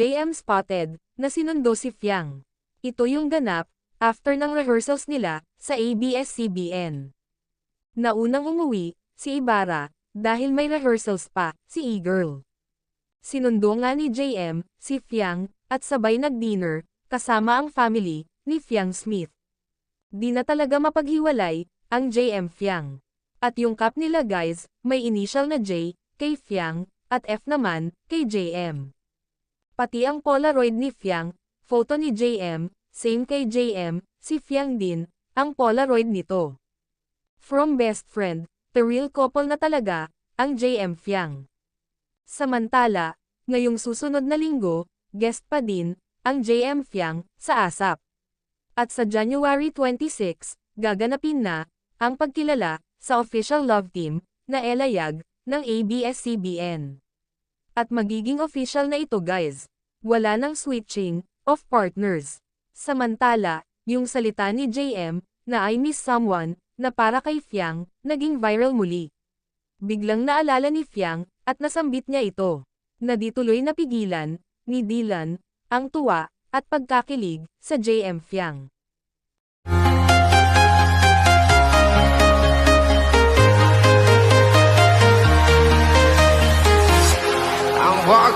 JM spotted, na sinundo si Fiang. Ito yung ganap, after ng rehearsals nila, sa ABS-CBN. Naunang umuwi, si Ibarra, dahil may rehearsals pa, si E-Girl. Sinundo nga ni JM, si Fiang, at sabay nag-dinner, kasama ang family, ni Fiang Smith. Di na talaga mapaghiwalay, ang JM Fiang. At yung cup nila guys, may initial na J, kay Fiang, at F naman, kay JM. Pati ang Polaroid ni Fiang, photo ni JM, same kay JM, si Fiang din, ang Polaroid nito. From best friend, the real couple na talaga, ang JM Fiang. Samantala, ngayong susunod na linggo, guest pa din, ang JM Fiang, sa ASAP. At sa January 26, gaganapin na, ang pagkilala, sa official love team, na Elayag, ng ABS-CBN. At magiging official na ito guys. Wala nang switching, of partners. Samantala, yung salita ni JM, na I miss someone, na para kay Fiang, naging viral muli. Biglang naalala ni Fiang, at nasambit niya ito. Na di tuloy napigilan, ni Dylan, ang tuwa, at pagkakilig, sa JM Fiang. walk